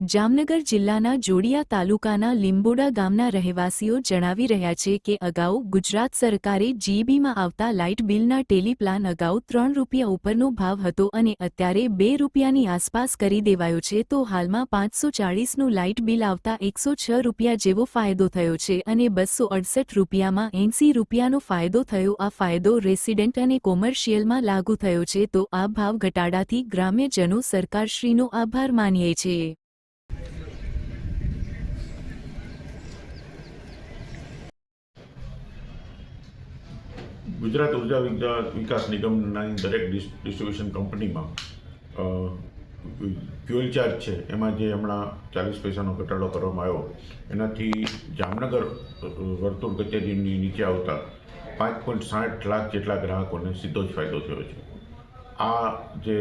જામનગર જિલ્લાના જોડિયા તાલુકાના લીંબોડા ગામના રહેવાસીઓ જણાવી રહ્યા છે કે અગાઉ ગુજરાત સરકારે જીબીમાં આવતા લાઇટ બિલના ટેલિપ્લાન અગાઉ ત્રણ રૂપિયા ઉપરનો ભાવ હતો અને અત્યારે બે રૂપિયાની આસપાસ કરી દેવાયો છે, તો હાલમાં પાંચસો ચાળીસનું લાઇટ બિલ આવતા એકસો છ રૂપિયા જેવો ફાયદો થયો છે અને બસો અડસઠ રૂપિયામાં એંસી રૂપિયાનો ફાયદો થયો. આ ફાયદો રેસિડેન્ટ અને કોમર્શિયલમાં લાગુ થયો છે, તો આ ભાવ ઘટાડાથી ગ્રામ્યજનો સરકારશ્રીનો આભાર માનીએ છે ગુજરાત ઊર્જા વિકાસ નિગમના દરેક ડિસ- ડિસ્ટ્રિબ્યુશન કંપનીમાં ફ્યુઅલ ચાર્જ છે. એમાં જે હમણાં ચાલીસ પૈસાનો ઘટાડો કરવામાં આવ્યો, એનાથી જામનગર વર્તુળ કચેરીની નીચે આવતા પાંચ પોઈન્ટ સાઠ લાખ જેટલા ગ્રાહકોને સીધો જ ફાયદો થયો છે. આ જે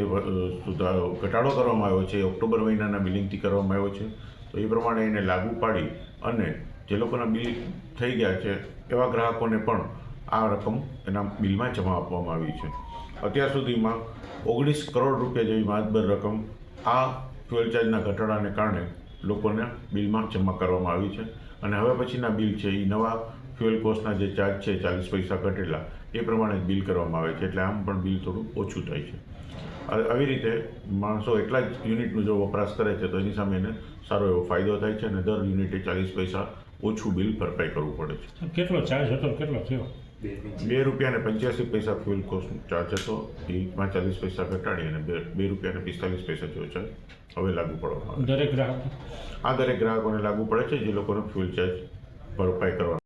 સુધારો ઘટાડો કરવામાં આવ્યો છે ઓક્ટોબર મહિનાના બિલિંગથી કરવામાં આવ્યો છે. તો એ પ્રમાણે એને લાગુ પાડી અને જે લોકોના બિલ થઈ ગયા છે, એવા ગ્રાહકોને પણ આ રકમ એના બિલમાં જમા આપવામાં આવી છે. અત્યાર સુધીમાં ઓગણીસ કરોડ રૂપિયા જેવી માતબર રકમ આ ફ્યુઅલ ચાર્જના ઘટાડાને કારણે લોકોને બિલમાં જમા કરવામાં આવી છે. અને હવે પછીના બિલ છે એ નવા ફ્યુઅલ કોસ્ટના જે ચાર્જ છે ચાલીસ પૈસા ઘટેલા, એ પ્રમાણે બિલ કરવામાં આવે છે. એટલે આમ પણ બિલ થોડું ઓછું થાય છે. આવી રીતે માણસો એટલા જ યુનિટનું જો વપરાશ કરે છે તો એની સામે એને સારો એવો ફાયદો થાય છે અને દર યુનિટે ચાલીસ પૈસા ઓછું બિલ ભરપાઈ કરવું પડે છે. કેટલો ચાર્જ હતો કેટલો થયો? બે રૂપિયા અને પંચ્યાસી પૈસા ફ્યુલ કોસ્ટ ચાર્જ હતો. એમાં ચાલીસ પૈસા ઘટાડી અને બે બે રૂપિયા અને પિસ્તાલીસ પૈસા જેવો ચાર્જ હવે લાગુ પડવામાં દરેક ગ્રાહક. આ દરેક ગ્રાહકોને લાગુ પડે છે જે લોકોનો ફ્યુલ ચાર્જ ભરપાઈ કરવા